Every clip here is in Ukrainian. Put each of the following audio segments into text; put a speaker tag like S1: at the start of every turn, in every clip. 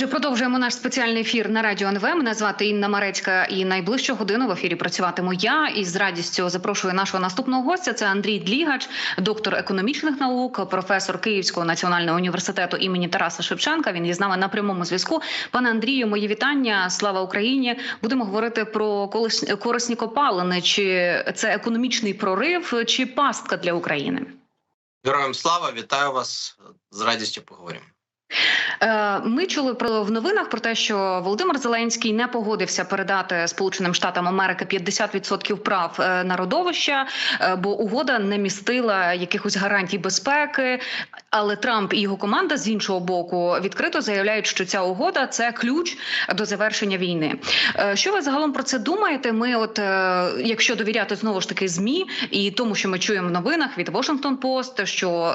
S1: Отже, продовжуємо наш спеціальний ефір на радіо НВ. Мене звати Інна Марецька, і найближчу годину в ефірі працюватиму я. І з радістю запрошую нашого наступного гостя. Це Андрій Длігач, доктор економічних наук, професор Київського національного університету імені Тараса Шевченка. Він є з нами на прямому зв'язку. Пане Андрію, мої вітання. Слава Україні! Будемо говорити про корисні копалини. Чи це економічний прорив, чи пастка для України?
S2: Героям слава, вітаю вас з радістю поговоримо.
S1: Е, Ми чули про в новинах про те, що Володимир Зеленський не погодився передати Сполученим Штатам Америки 50% прав е, на родовища, е, бо угода не містила якихось гарантій безпеки. Але Трамп і його команда з іншого боку відкрито заявляють, що ця угода це ключ до завершення війни. Що ви загалом про це думаєте? Ми, от якщо довіряти знову ж таки змі і тому, що ми чуємо в новинах від Washington Post, що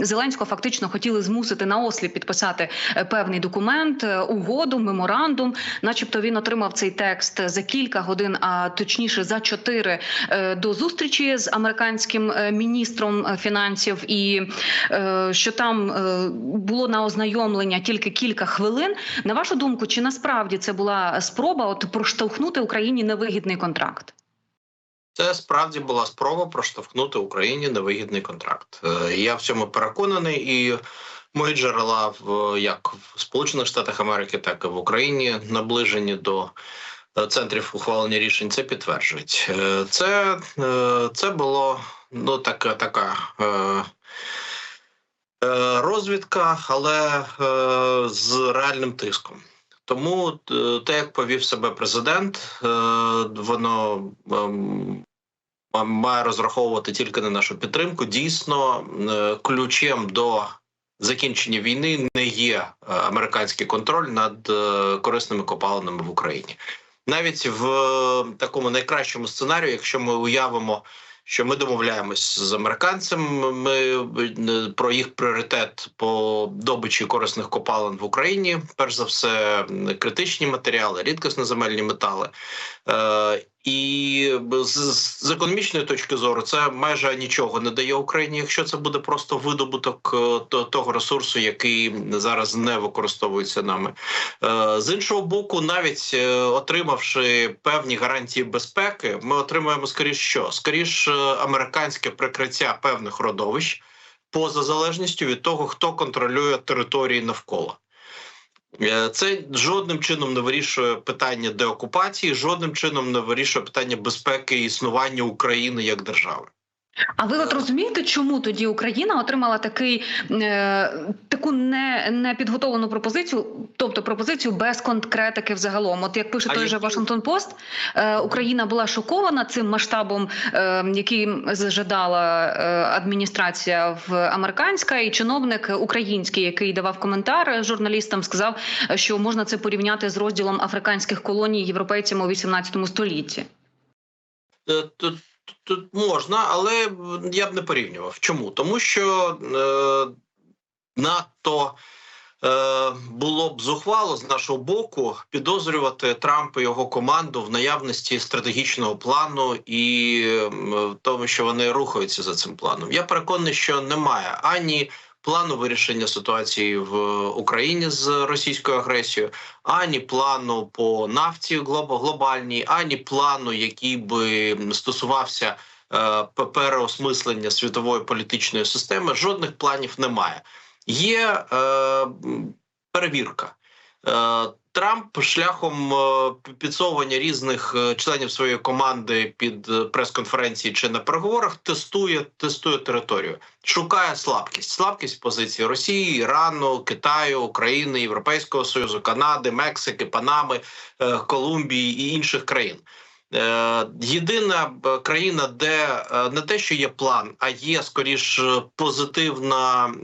S1: Зеленського фактично хотіли змусити на осліп підписати е, певний документ, е, угоду, меморандум, начебто він отримав цей текст за кілька годин, а точніше за чотири е, до зустрічі з американським міністром фінансів, і що там було на ознайомлення тільки кілька хвилин. На вашу думку, чи насправді це була спроба от проштовхнути Україні невигідний контракт?
S2: Це справді була спроба проштовхнути Україні невигідний контракт. Я в цьому переконаний, і мої джерела в як в Сполучених Штатах Америки, так і в Україні наближені до е, центрів ухвалення рішень. Це підтверджують. Е, Це, е, це було ну така така. Розвідка, але з реальним тиском. Тому те, як повів себе президент, воно ем, має розраховувати тільки на нашу підтримку. Дійсно, ключем до закінчення війни не є е, американський контроль над е, корисними копалинами в Україні. Навіть в е, такому найкращому сценарію, якщо ми уявимо, що ми домовляємось з американцем, ми про їх пріоритет по добичі корисних копалин в Україні, перш за все, критичні матеріали, рідкісні земельні метали. І з, економічної точки зору це майже нічого не дає Україні, якщо це буде просто видобуток е, то- того ресурсу, який зараз не використовується нами. Е, З іншого боку, навіть е, отримавши певні гарантії безпеки, ми отримаємо скоріш що? Скоріш американське прикриття певних родовищ поза залежністю від того, хто контролює території навколо. Е, Це жодним чином не вирішує питання деокупації, жодним чином не вирішує питання безпеки і існування України як держави.
S1: А ви от розумієте, чому тоді Україна отримала такий е, таку не, непідготовлену пропозицію, тобто пропозицію без конкретики взагалом? От як пише
S2: А
S1: той же
S2: які-
S1: Washington Post, е, Україна була шокована цим масштабом, е, який зажадала е, адміністрація в американська, і чиновник український, який давав коментар журналістам, сказав, що можна це порівняти з розділом африканських колоній європейцями у 18 столітті.
S2: Тут, можна, але я б не порівнював. Чому? Тому що е, надто е, було б зухвало з нашого боку підозрювати Трампа і його команду в наявності стратегічного плану і е, тому, що вони рухаються за цим планом. Я переконаний, що немає ані. Плану вирішення ситуації в Україні з російською агресією, ані плану по нафті глобальній, ані плану, який би стосувався е, переосмислення світової політичної системи. Жодних планів немає. Є е, перевірка. Е, Трамп шляхом е, підсовування різних е, членів своєї команди під прес-конференції чи на переговорах тестує тестує територію, шукає слабкість, слабкість позиції Росії, Ірану, Китаю, України, Європейського союзу, Канади, Мексики, Панами, Колумбії і інших країн. Єдина країна, де не те, що є план, а є скоріш позитивна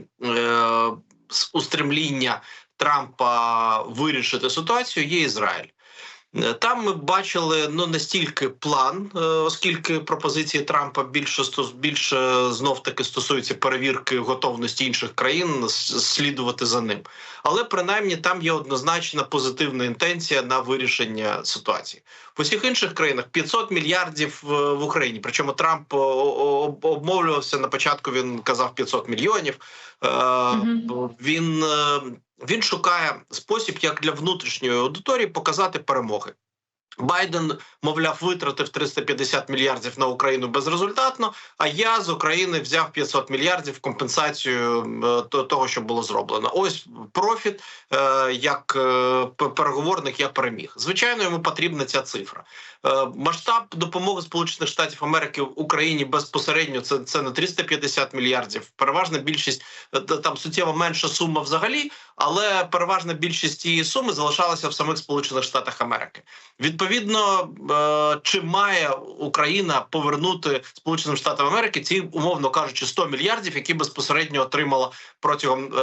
S2: устремління Трампа вирішити ситуацію, є Ізраїль. Е, Там ми бачили ну настільки план, е, оскільки пропозиції Трампа більше більше знов таки стосуються перевірки готовності інших країн слідувати за ним. Але принаймні там є однозначна позитивна інтенція на вирішення ситуації. В усіх інших країнах 500 мільярдів е, в Україні. Причому Трамп обмовлювався на початку. Він казав 500 мільйонів. Він він шукає спосіб, як для внутрішньої аудиторії показати перемоги. Байден, мовляв, витратив 350 мільярдів на Україну безрезультатно. А я з України взяв 500 мільярдів компенсацію е, того, що було зроблено. Ось профіт е, як е, переговорник. Я переміг. Звичайно, йому потрібна ця цифра. Масштаб допомоги Сполучених Штатів Америки в Україні безпосередньо це, це не 350 мільярдів. Переважна більшість там суттєво менша сума взагалі, але переважна більшість цієї суми залишалася в самих Сполучених Штатах Америки. Відповідно, е, чи має Україна повернути Сполученим Штатам Америки ці, умовно кажучи, 100 мільярдів, які безпосередньо отримала протягом е,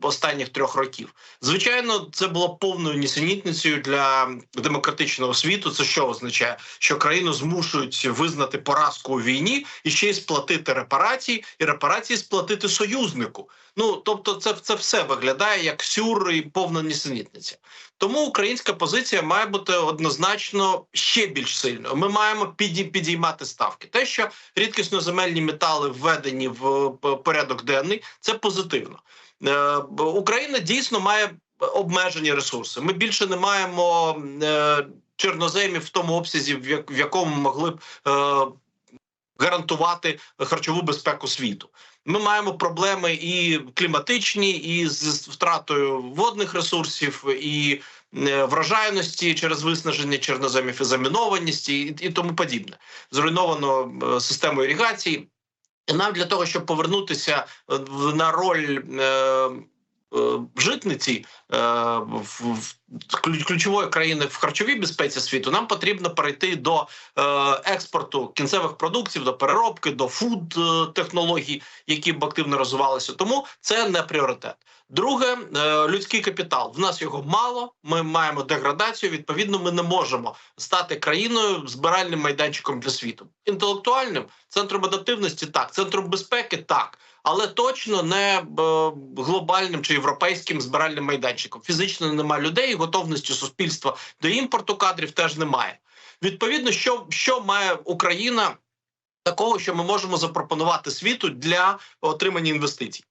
S2: останніх трьох років? Звичайно, це було повною нісенітницею для демократичного світу. Це що означає, що країну змушують визнати поразку у війні і ще й сплатити репарації, і репарації сплатити союзнику. Ну тобто, це це все виглядає як сюр і повна нісенітниця. Тому українська позиція має бути однозначно ще більш сильною. Ми маємо піді, підіймати ставки. Те, що рідкісно земельні метали введені в порядок денний, це позитивно. Е, Україна дійсно має обмежені ресурси. Ми більше не маємо е, чорноземів в тому обсязі, в якому могли б е, гарантувати харчову безпеку світу. Ми маємо проблеми і кліматичні, і з втратою водних ресурсів, і е, врожайності через виснаження чорноземів, і замінованості, і, і тому подібне. Зруйновано е, систему іригації. І нам для того, щоб повернутися е, на роль е, житниці е, в ключ- ключової країни в харчовій безпеці світу, нам потрібно перейти до е, експорту кінцевих продуктів, до переробки, до фуд е, технологій, які б активно розвивалися. Тому це не пріоритет. Друге, е, людський капітал. В нас його мало. Ми маємо деградацію. Відповідно, ми не можемо стати країною збиральним майданчиком для світу. Інтелектуальним центром адаптивності так, центром безпеки так. Але точно не е, глобальним чи європейським збиральним майданчиком. Фізично немає людей, готовності суспільства до імпорту кадрів теж немає. Відповідно, що, що має Україна такого, що ми можемо запропонувати світу для отримання інвестицій?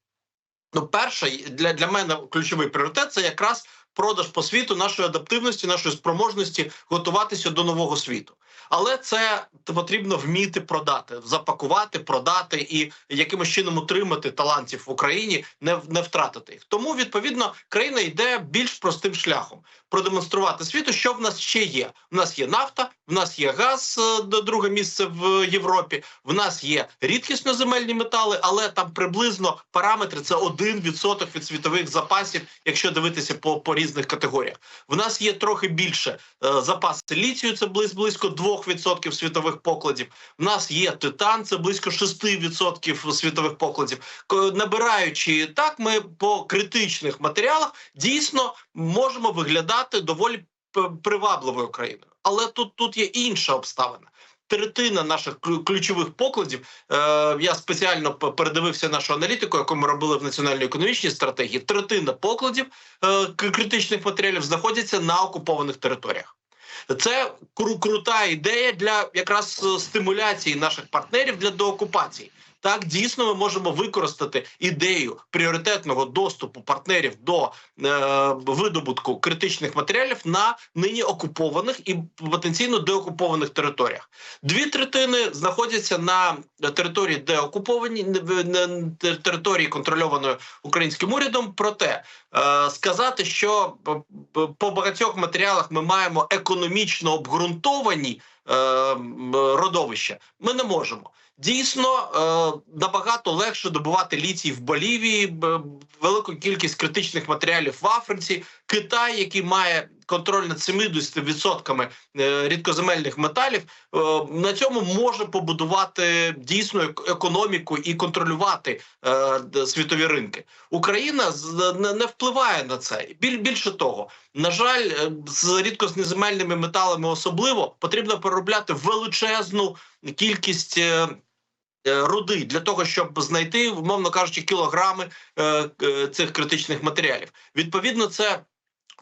S2: Ну, перше, для, для мене ключовий пріоритет це якраз продаж по світу нашої адаптивності, нашої спроможності готуватися до нового світу. Але це потрібно вміти продати, запакувати, продати і якимось чином утримати талантів в Україні, не, не втратити їх. Тому відповідно країна йде більш простим шляхом продемонструвати світу, що в нас ще є. В нас є нафта, в нас є газ, е, д- друге місце в Європі. В нас є рідкісно земельні метали, але там приблизно параметри це 1% від світових запасів, якщо дивитися по, по різних категоріях. В нас є трохи більше е, запаси літію, це близько 2% світових покладів. В нас є титан, це близько 6% світових покладів. Набираючи так, ми по критичних матеріалах дійсно можемо виглядати доволі привабливою країною. Але тут, тут є інша обставина. Третина наших ключових покладів. Е, я спеціально передивився нашу аналітику, яку ми робили в національній економічній стратегії. Третина покладів е, критичних матеріалів знаходяться на окупованих територіях. Це кру- крута ідея для якраз е, стимуляції наших партнерів для доокупації. Так, дійсно, ми можемо використати ідею пріоритетного доступу партнерів до е, видобутку критичних матеріалів на нині окупованих і потенційно деокупованих територіях. Дві третини знаходяться на території, де окуповані території контрольованої українським урядом. Проте е, сказати, що по багатьох матеріалах ми маємо економічно обґрунтовані е, родовища, ми не можемо. Дійсно, е, набагато легше добувати літій в Болівії, велику кількість критичних матеріалів в Африці, Китай, який має контроль над 70% е, рідкоземельних металів, е, на цьому може побудувати дійсну економіку і контролювати е, світові ринки. Україна не, впливає на це. Більше того, на жаль, з рідкознеземельними металами особливо потрібно переробляти величезну кількість. Руди для того, щоб знайти, умовно кажучи, кілограми е, цих критичних матеріалів. Відповідно, це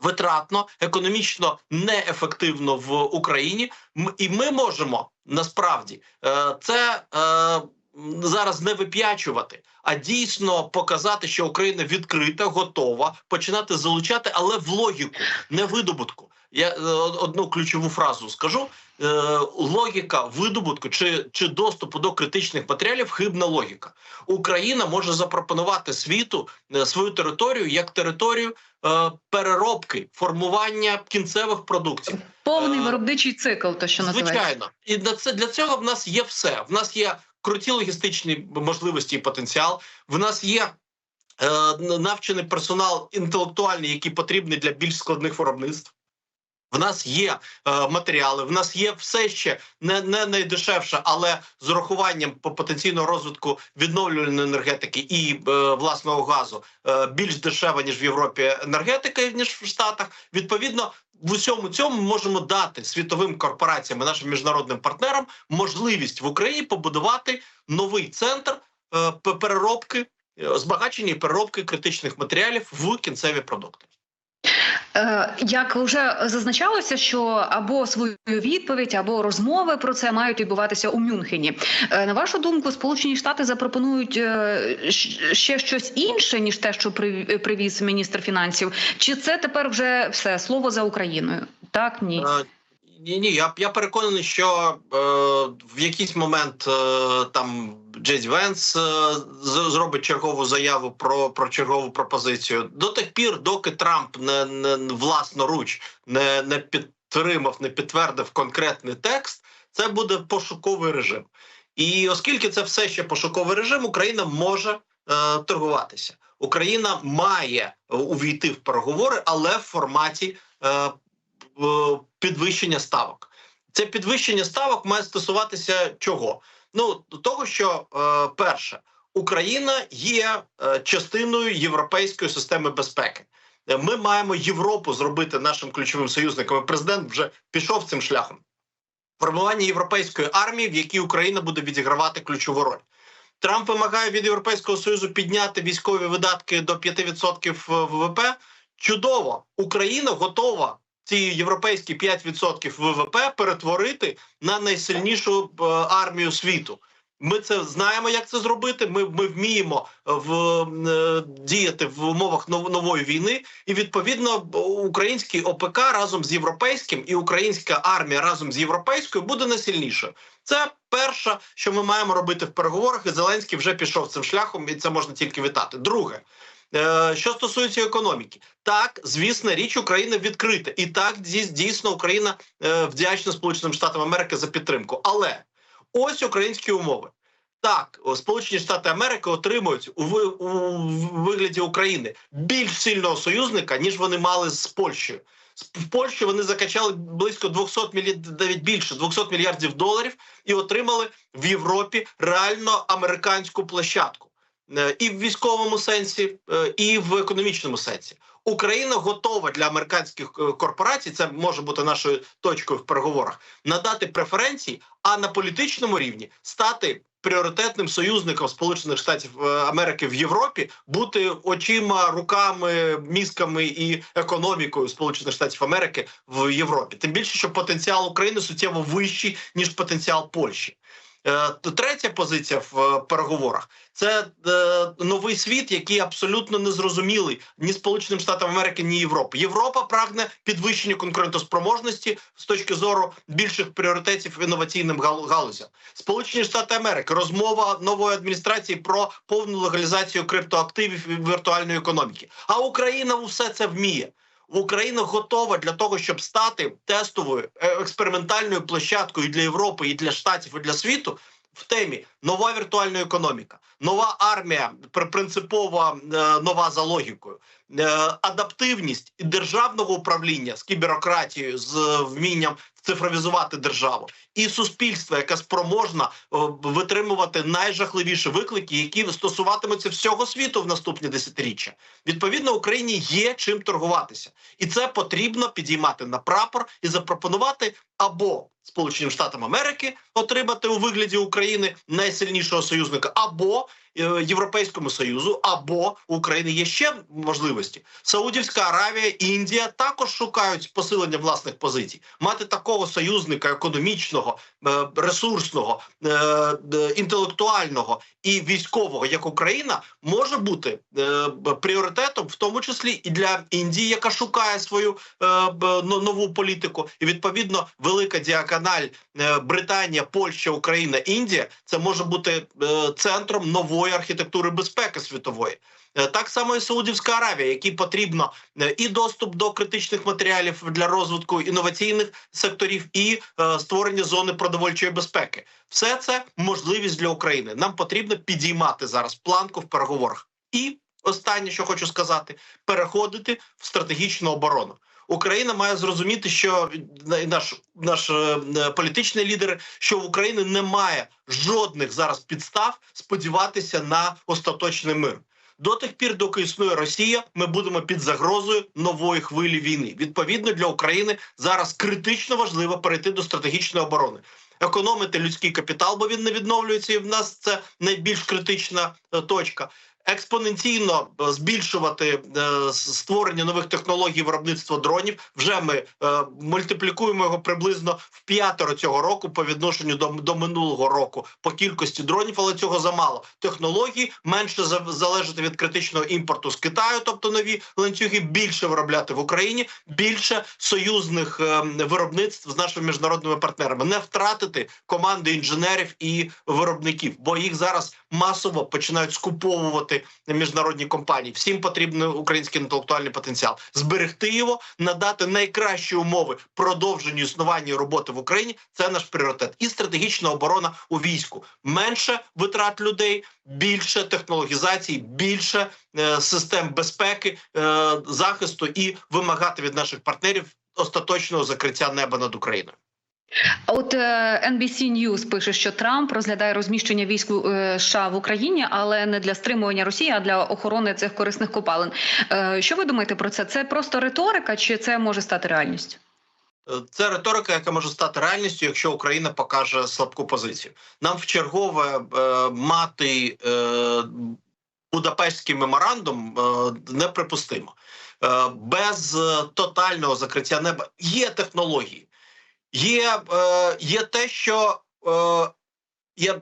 S2: витратно, економічно неефективно в Україні. І ми можемо насправді е, це е, зараз не вип'ячувати, а дійсно показати, що Україна відкрита, готова починати залучати, але в логіку, не видобутку. Я е, одну ключову фразу скажу: Е, логіка видобутку чи, чи доступу до критичних матеріалів хибна логіка. Україна може запропонувати світу е, свою територію як територію е, переробки, формування кінцевих продуктів.
S1: Повний виробничий цикл, то що називається.
S2: Звичайно, і на це для цього в нас є все. В нас є круті логістичні можливості і потенціал. В нас є навчений персонал інтелектуальний, який потрібний для більш складних виробництв. В нас є е, матеріали, в нас є все ще не, не найдешевше, але з урахуванням по потенційного розвитку відновлювальної енергетики і е, власного газу е, більш дешева ніж в Європі енергетика, ніж в Штатах. Відповідно, в усьому цьому ми можемо дати світовим корпораціям і нашим міжнародним партнерам можливість в Україні побудувати новий центр е, переробки, е, збагачення і переробки критичних матеріалів в кінцеві продукти.
S1: Е, Як вже зазначалося, що або свою відповідь, або розмови про це мають відбуватися у Мюнхені. Е, На вашу думку, Сполучені Штати запропонують е, ще щось інше ніж те, що при- привіз міністр фінансів, чи це тепер вже все слово за Україною? Так, ні.
S2: Ні, ні, я, я переконаний, що е, в якийсь момент е, там Джейс Венс е, зробить чергову заяву про, про чергову пропозицію. До тих пір, доки Трамп не, не власноруч не, не підтримав, не підтвердив конкретний текст, це буде пошуковий режим. І оскільки це все ще пошуковий режим, Україна може е, торгуватися. Україна має увійти в переговори, але в форматі. Е, е, підвищення ставок. Це підвищення ставок має стосуватися чого? Ну того, що е, перше, Україна є е, частиною європейської системи безпеки. Ми маємо Європу зробити нашим ключовим союзником. Президент вже пішов цим шляхом. Формування європейської армії, в якій Україна буде відігравати ключову роль. Трамп вимагає від Європейського союзу підняти військові видатки до 5% ВВП. Чудово, Україна готова ці європейські 5% ВВП перетворити на найсильнішу е, армію світу. Ми це знаємо, як це зробити. Ми, ми вміємо в е, діяти в умовах нов- нової війни, і відповідно український ОПК разом з європейським і українська армія разом з європейською буде найсильнішою. Це перше, що ми маємо робити в переговорах. І Зеленський вже пішов цим шляхом, і це можна тільки вітати. Друге. Е, Що стосується економіки, так звісно, річ Україна відкрита, і так дійсно Україна е, вдячна Сполученим Штатам Америки за підтримку. Але ось українські умови. Так, Сполучені Штати Америки отримують у, ви- у вигляді України більш сильного союзника, ніж вони мали з Польщею. В Польщі вони закачали близько 200 мільярдів, навіть більше 200 мільярдів доларів і отримали в Європі реально американську площадку і в військовому сенсі, е, і в економічному сенсі. Україна готова для американських е, корпорацій. Це може бути нашою точкою в переговорах. Надати преференції, а на політичному рівні стати пріоритетним союзником Сполучених Штатів е, Америки в Європі, бути очима, руками, мізками і економікою Сполучених Штатів Америки в Європі. Тим більше, що потенціал України суттєво вищий ніж потенціал Польщі. Е, Третя позиція в е, переговорах це е, новий світ, який абсолютно незрозумілий ні Сполученим Штатам Америки, ні Європи. Європа прагне підвищення конкурентоспроможності з точки зору більших пріоритетів інноваційним гал- галузям. Сполучені Штати Америки розмова нової адміністрації про повну легалізацію криптоактивів і віртуальної економіки. А Україна усе це вміє. Україна готова для того, щоб стати тестовою е, експериментальною площадкою для Європи, і для штатів, і для світу в темі нова віртуальна економіка, нова армія, при- принципова е, нова за логікою, е, адаптивність державного управління з кіберократією, з вмінням цифровізувати державу, і суспільство, яке спроможна е, витримувати найжахливіші виклики, які стосуватимуться всього світу в наступні десятиріччя. Відповідно, Україні є чим торгуватися, і це потрібно підіймати на прапор і запропонувати або Сполученим Штатам Америки отримати у вигляді України найсильнішого союзника, або Європейському Союзу або у України є ще можливості. Саудівська Аравія, Індія також шукають посилення власних позицій. Мати такого союзника економічного, е, ресурсного, е, е, інтелектуального і військового, як Україна, може бути е, пріоритетом, в тому числі і для Індії, яка шукає свою е, нову політику, і відповідно велика діагональ е, Британія, Польща, Україна, Індія це може бути е, центром нової архітектури безпеки світової. Е, Так само і Саудівська Аравія, якій потрібно е, і доступ до критичних матеріалів для розвитку інноваційних секторів, і е, створення зони продовольчої безпеки. Все це можливість для України. Нам потрібно підіймати зараз планку в переговорах. І останнє, що хочу сказати, переходити в стратегічну оборону. Україна має зрозуміти, що наш наш е, е, політичний лідер, що в Україні немає жодних зараз підстав сподіватися на остаточний мир. До тих пір, доки існує Росія, ми будемо під загрозою нової хвилі війни. Відповідно для України зараз критично важливо перейти до стратегічної оборони. Економити людський капітал, бо він не відновлюється, і в нас це найбільш критична е, точка. Експоненційно е, збільшувати е, створення нових технологій виробництва дронів. Вже ми е, мультиплікуємо його приблизно в п'ятеро цього року по відношенню до, до минулого року по кількості дронів, але цього замало. Технології менше залежати від критичного імпорту з Китаю, тобто нові ланцюги більше виробляти в Україні, більше союзних виробництв з нашими міжнародними партнерами, не втратити команди інженерів і виробників, бо їх зараз масово починають скуповувати міжнародні компанії. Всім потрібен український інтелектуальний потенціал, зберегти його, надати найкращі умови продовженню існування роботи в Україні. Це наш пріоритет. І стратегічна оборона у війську. Менше витрат людей, більше технологізацій, більше е, систем безпеки, е, захисту і вимагати від наших партнерів остаточного закриття неба над Україною.
S1: От е, NBC News пише, що Трамп розглядає розміщення військ е, США в Україні, але не для стримування Росії, а для охорони цих корисних копалин. Е, Що ви думаєте про це? Це просто риторика, чи це може стати реальністю?
S2: Це риторика, яка може стати реальністю, якщо Україна покаже слабку позицію. Нам в чергове мати е, Будапештський меморандум неприпустимо. Без тотального закриття неба є технології, є, е, є те, що е, є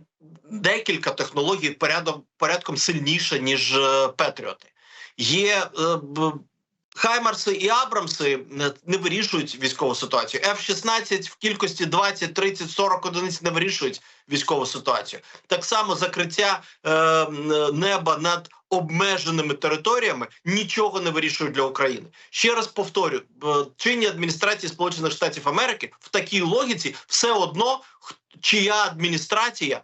S2: декілька технологій порядом, порядком сильніше, ніж е, Петріоти. Є е, Хаймарси і Абрамси не, не вирішують військову ситуацію. F-16 в кількості 20, 30, 40 одиниць не вирішують військову ситуацію. Так само закриття е, неба над обмеженими територіями нічого не вирішують для України. Ще раз повторю: чинні адміністрації Сполучених Штатів Америки в такій логіці все одно. Чия адміністрація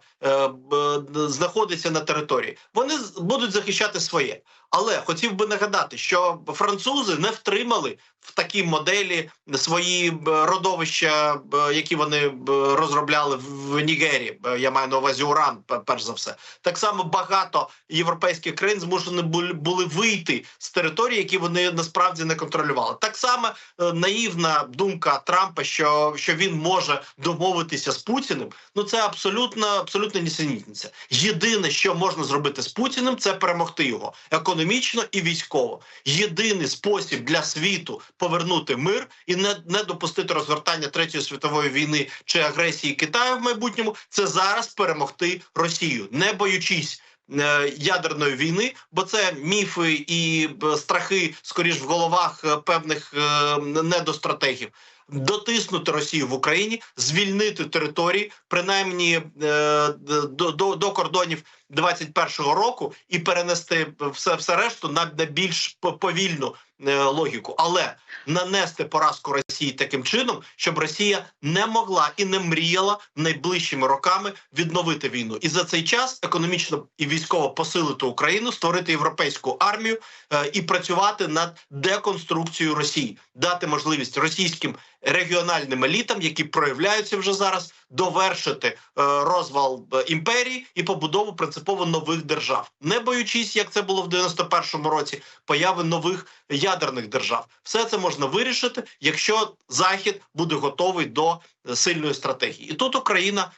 S2: знаходиться на території, вони будуть захищати своє. Але хотів би нагадати, що французи не втримали в такій моделі свої родовища, які вони розробляли в- Нігерії. Я маю на увазі уран, перш за все. Так само багато європейських країн змушені були, були вийти з території, які вони насправді не контролювали. Так само е, наївна думка Трампа, що, що він може домовитися з Путіним. Ну це абсолютно абсолютно нісенітниця. Єдине, що можна зробити з Путіним, це перемогти його економічно і військово. Єдиний спосіб для світу повернути мир і не, не допустити розгортання третьої світової війни чи агресії Китаю в майбутньому це зараз перемогти Росію, не боючись. е, Ядерної війни, бо це міфи і страхи, скоріш в головах е, певних е, недостратегів. Дотиснути Росію в Україні, звільнити території, принаймні е, до, до, до кордонів 21-го року, і перенести все, все решту на, на більш по- повільну е, логіку, але нанести поразку Росії таким чином, щоб Росія не могла і не мріяла найближчими роками відновити війну, і за цей час економічно і військово посилити Україну, створити європейську армію е, і працювати над деконструкцією Росії, дати можливість російським регіональним елітам, які проявляються вже зараз, довершити е, розвал е, імперії і побудову принципово нових держав, не боючись, як це було в 91-му році, появи нових ядерних держав. Все це можна вирішити, якщо Захід буде готовий до сильної стратегії. І тут Україна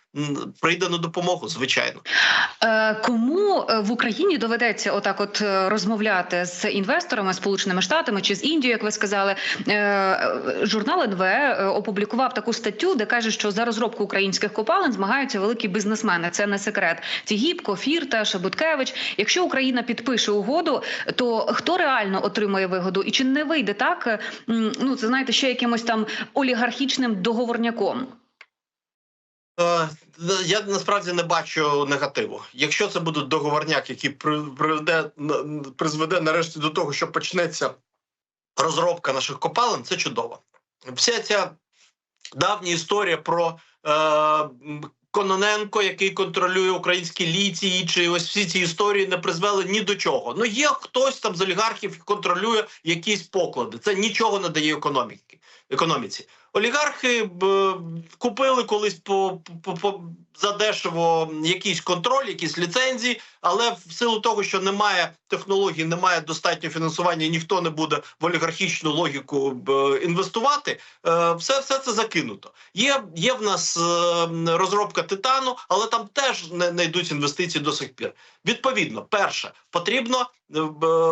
S2: прийде на допомогу, звичайно.
S1: Е, Кому е, в Україні доведеться отак, от е, розмовляти з інвесторами, Сполученими Штатами чи з Індією, як ви сказали, журнал НВ опублікував таку статтю, де каже, що за розробку українських копалин змагаються великі бізнесмени. Це не секрет. Тігіпко, Фірта, Шебуткевич. Якщо Україна підпише угоду, то хто реально отримає вигоду? І чи не вийде так? Ну це знаєте, ще якимось там олігархічним договорняком?
S2: Е, Я насправді не бачу негативу. Якщо це буде договорняк, який приведе призведе нарешті до того, що почнеться розробка наших копалин, це чудово. Вся ця давня історія про е, Кононенко, який контролює українські літії, чи ось всі ці історії не призвели ні до чого. Ну є хтось там з олігархів контролює якісь поклади. Це нічого не дає економіки економіці. Олігархи б, купили колись по, по, по задешево якийсь контроль, якісь ліцензії, але в силу того, що немає технологій, немає достатньо фінансування, ніхто не буде в олігархічну логіку інвестувати, е, все, все це закинуто. Є, є в нас е, розробка титану, але там теж не, не йдуть інвестиції до сих пір. Відповідно, перше, потрібно е,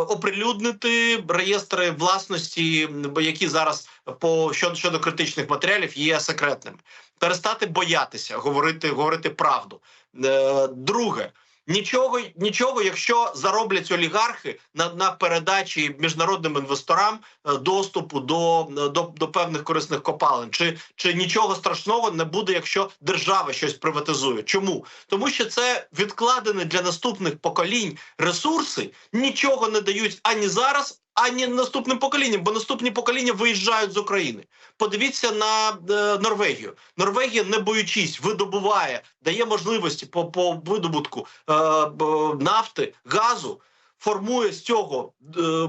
S2: оприлюднити реєстри власності, які зараз по щодо, щодо критичних матеріалів є секретними. Перестати боятися говорити, говорити правду. Е, друге. Нічого, нічого, якщо зароблять олігархи на, на передачі міжнародним інвесторам е, доступу до, до, до певних корисних копалин, чи, чи нічого страшного не буде, якщо держава щось приватизує. Чому? Тому що це відкладені для наступних поколінь ресурси, нічого не дають ані зараз, ані наступним поколінням, бо наступні покоління виїжджають з України. Подивіться на е, Норвегію. Норвегія, не боючись, видобуває, дає можливості по, по видобутку е, б- нафти, газу, формує з цього е,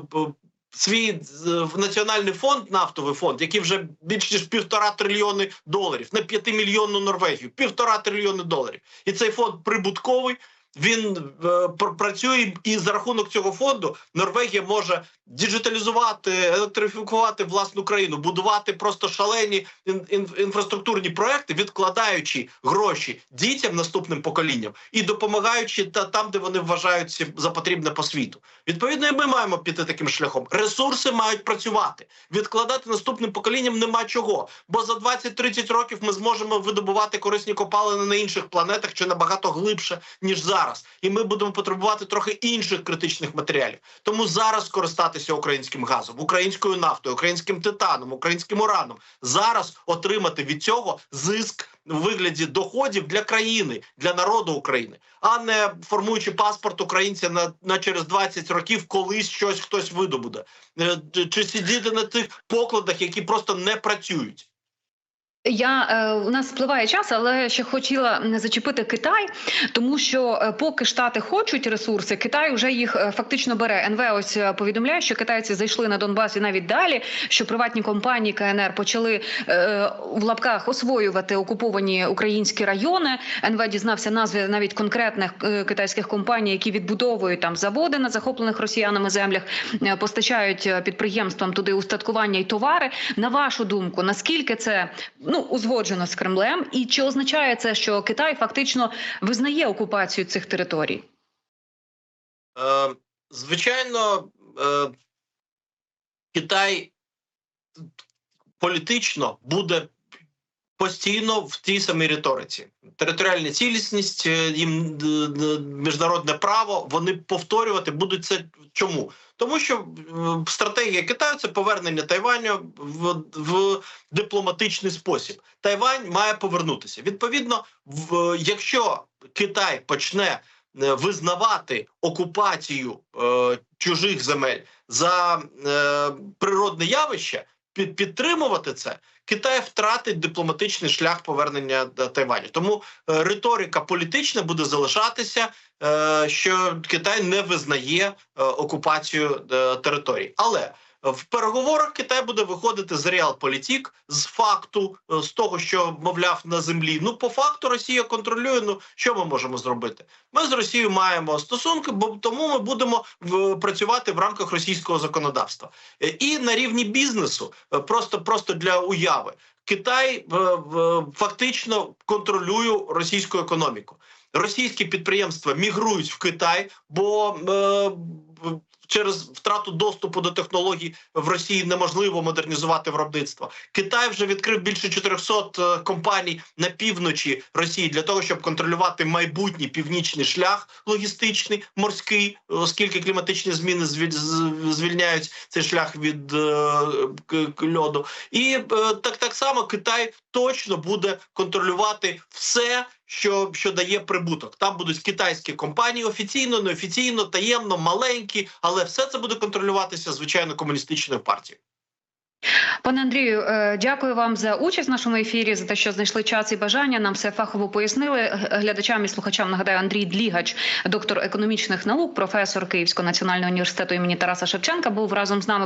S2: свій е, національний фонд, нафтовий фонд, який вже більш ніж півтора трильйони доларів, на п'ятимільйонну Норвегію, півтора трильйони доларів. І цей фонд прибутковий. Він е, працює, і за рахунок цього фонду Норвегія може діджиталізувати, електрифікувати власну країну, будувати просто шалені ін- ін- інфраструктурні проекти, відкладаючи гроші дітям наступним поколінням і допомагаючи та там, де вони вважаються за потрібне по світу. Відповідно, і ми маємо піти таким шляхом. Ресурси мають працювати. Відкладати наступним поколінням нема чого. Бо за 20-30 років ми зможемо видобувати корисні копалини на інших планетах чи набагато глибше ніж зараз. І ми будемо потребувати трохи інших критичних матеріалів. Тому зараз користатися українським газом, українською нафтою, українським титаном, українським ураном. Зараз отримати від цього зиск у вигляді доходів для країни, для народу України, а не формуючи паспорт українця на, на через 20 років, колись щось хтось видобуде, Е, чи сидіти на тих покладах, які просто не працюють.
S1: Я е, у нас спливає час, але ще хотіла зачепити Китай, тому що е, поки штати хочуть ресурси, Китай вже їх е, фактично бере. НВ ось повідомляє, що китайці зайшли на Донбас і навіть далі, що приватні компанії КНР почали в лапках освоювати окуповані українські райони. НВ дізнався назви навіть конкретних китайських компаній, які відбудовують там заводи на захоплених росіянами землях, постачають підприємствам туди устаткування і товари. На вашу думку, наскільки це ну узгоджено з Кремлем, і чи означає це, що Китай фактично визнає окупацію цих територій?
S2: Е, звичайно, е, Китай політично буде постійно в тій самій риториці. Територіальна цілісність, е, їм міжнародне право, вони повторювати будуть це чому? Тому що е, стратегія Китаю це повернення Тайваню в, в дипломатичний спосіб. Тайвань має повернутися. Відповідно, в, якщо Китай почне е, визнавати окупацію е, чужих земель за е, природне явище, підтримувати це, Китай втратить дипломатичний шлях повернення до Тайваню. Тому е, риторика політична буде залишатися, е, що Китай не визнає е, окупацію територій. Але В переговорах Китай буде виходити з реалполітік, з факту, е, з того, що мовляв на землі. Ну по факту Росія контролює. Ну що ми можемо зробити? Ми з Росією маємо стосунки, бо тому ми будемо працювати в рамках російського законодавства Е, і на рівні бізнесу, е, просто просто для уяви. Китай фактично контролює російську економіку. Російські підприємства мігрують в Китай, бо через втрату доступу до технологій в Росії неможливо модернізувати виробництво. Китай вже відкрив більше 400 е, компаній на півночі Росії для того, щоб контролювати майбутній північний шлях логістичний, морський, оскільки кліматичні зміни звіль- звільняють цей шлях від е, льоду. І е, так, так само Китай точно буде контролювати все, що, що дає прибуток. Там будуть китайські компанії офіційно, неофіційно, таємно, маленькі, але все це буде контролюватися звичайно комуністичною партією.
S1: Пане Андрію, е, дякую вам за участь в нашому ефірі, за те, що знайшли час і бажання. Нам все фахово пояснили. Глядачам і слухачам нагадаю Андрій Длігач, доктор економічних наук, професор Київського національного університету імені Тараса Шевченка, був разом з нами.